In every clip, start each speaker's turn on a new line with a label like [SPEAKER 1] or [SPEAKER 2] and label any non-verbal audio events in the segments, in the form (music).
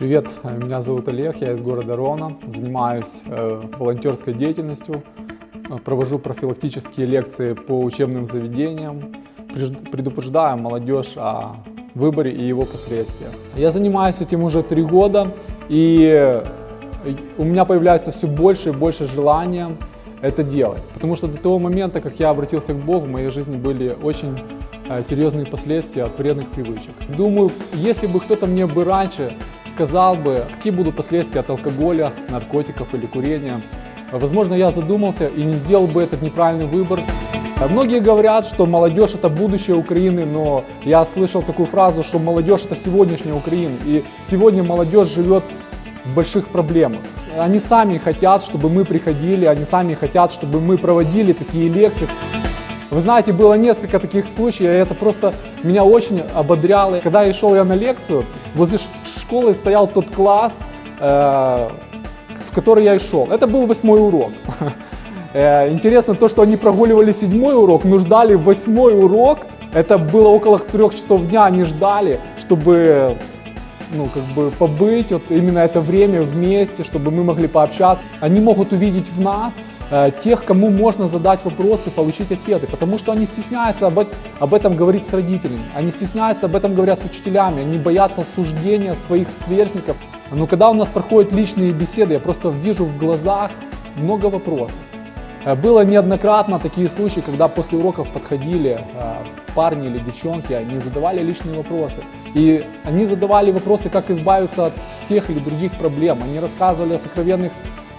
[SPEAKER 1] Привет, меня зовут Олег, я из города Ровно, занимаюсь э, волонтерской деятельностью, э, провожу профилактические лекции по учебным заведениям, преж- предупреждаю молодежь о выборе и его последствиях. Я занимаюсь этим уже три года, и э, у меня появляется все больше и больше желания это делать. Потому что до того момента, как я обратился к Богу, в моей жизни были очень серьезные последствия от вредных привычек. Думаю, если бы кто-то мне бы раньше сказал бы, какие будут последствия от алкоголя, наркотиков или курения, возможно, я задумался и не сделал бы этот неправильный выбор. А Многие говорят, что молодежь это будущее Украины, но я слышал такую фразу, что молодежь это сегодняшняя Украина. И сегодня молодежь живет в больших проблемах. Они сами хотят, чтобы мы приходили, они сами хотят, чтобы мы проводили такие лекции. Вы знаете, было несколько таких случаев, и это просто меня очень ободряло. Когда я шел я на лекцию, возле школы стоял тот класс, э, в который я и шел. Это был восьмой урок. (laughs) Э, Интересно то, что они прогуливали седьмой урок, но ждали восьмой урок. Это было около трех часов дня, они ждали, чтобы ну, как бы побыть вот именно это время вместе, чтобы мы могли пообщаться. Они могут увидеть в нас э, тех, кому можно задать вопросы, получить ответы, потому что они стесняются об, об этом говорить с родителями, они стесняются об этом говорить с учителями, они боятся осуждения своих сверстников. Но когда у нас проходят личные беседы, я просто вижу в глазах много вопросов. Э, Было неоднократно такие случаи, когда после уроков подходили э, парни или девчонки, они задавали личные вопросы. И они задавали вопросы, как избавиться от тех или других проблем. Они рассказывали о сокровенных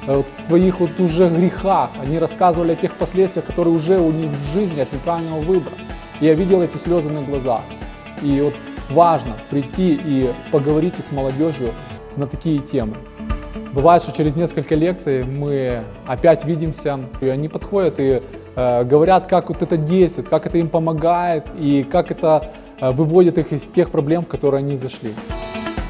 [SPEAKER 1] э, своих вот уже грехах. Они рассказывали о тех последствиях, которые уже у них в жизни от неправильного выбора. И я видел эти слезы на глазах. И вот важно прийти и поговорить с молодежью на такие темы. Бывает, что через несколько лекций мы опять видимся, и они подходят и э, говорят, как вот это действует, как это им помогает и как это э, выводит их из тех проблем, в которые они зашли.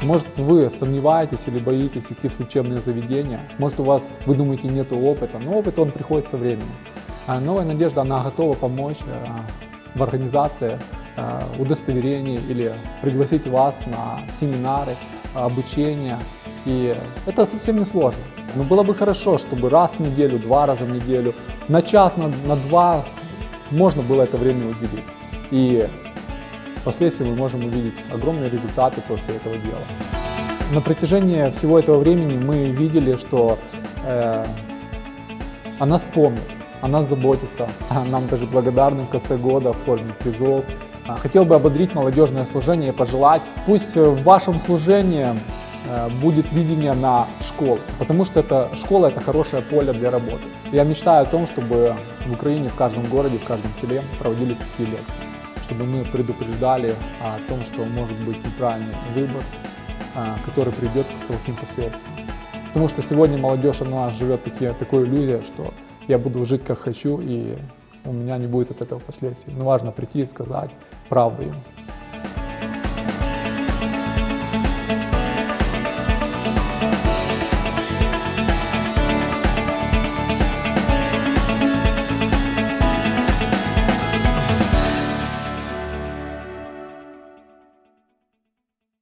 [SPEAKER 1] Может, вы сомневаетесь или боитесь идти в учебные заведения, может, у вас, вы думаете, нет опыта, но опыт, он приходит со временем. А Новая надежда, она готова помочь э, в организации э, удостоверений или пригласить вас на семинары, обучение. И это совсем не сложно. Но было бы хорошо, чтобы раз в неделю, два раза в неделю, на час, на, на два можно было это время уделить. И впоследствии мы можем увидеть огромные результаты после этого дела. На протяжении всего этого времени мы видели, что э, о нас помнят, о нас заботятся, а нам даже благодарны в конце года в форме призов. Хотел бы ободрить молодежное служение и пожелать, пусть в вашем служении будет видение на школу, потому что это школа это хорошее поле для работы. Я мечтаю о том, чтобы в Украине, в каждом городе, в каждом селе проводились такие лекции, чтобы мы предупреждали о том, что может быть неправильный выбор, а, который приведет к плохим последствиям. Потому что сегодня молодежь, она живет такие, такой иллюзией, что я буду жить как хочу, и у меня не будет от этого последствий. Но важно прийти и сказать правду им.